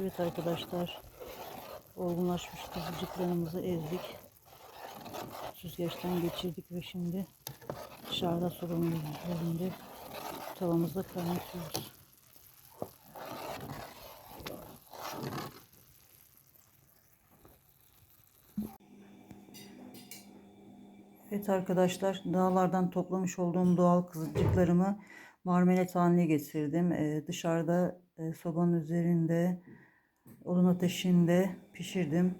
Evet arkadaşlar. Olgunlaşmış kızılcıklarımızı ezdik. Süzgeçten geçirdik ve şimdi dışarıda sorunun üzerinde tavamızda kaynatıyoruz. Evet arkadaşlar dağlardan toplamış olduğum doğal kızılcıklarımı marmelat haline getirdim. Ee, dışarıda e, sobanın üzerinde odun ateşinde pişirdim.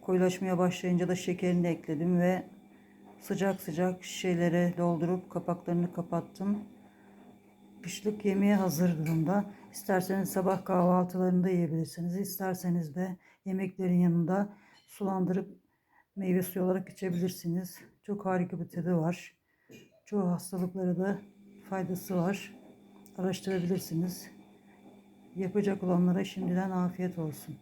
Koyulaşmaya başlayınca da şekerini ekledim ve sıcak sıcak şişelere doldurup kapaklarını kapattım. Kışlık yemeğe hazır durumda. İsterseniz sabah kahvaltılarında yiyebilirsiniz. İsterseniz de yemeklerin yanında sulandırıp meyve suyu olarak içebilirsiniz. Çok harika bir tadı var. Çoğu hastalıklara da faydası var. Araştırabilirsiniz. Yapacak olanlara şimdiden afiyet olsun.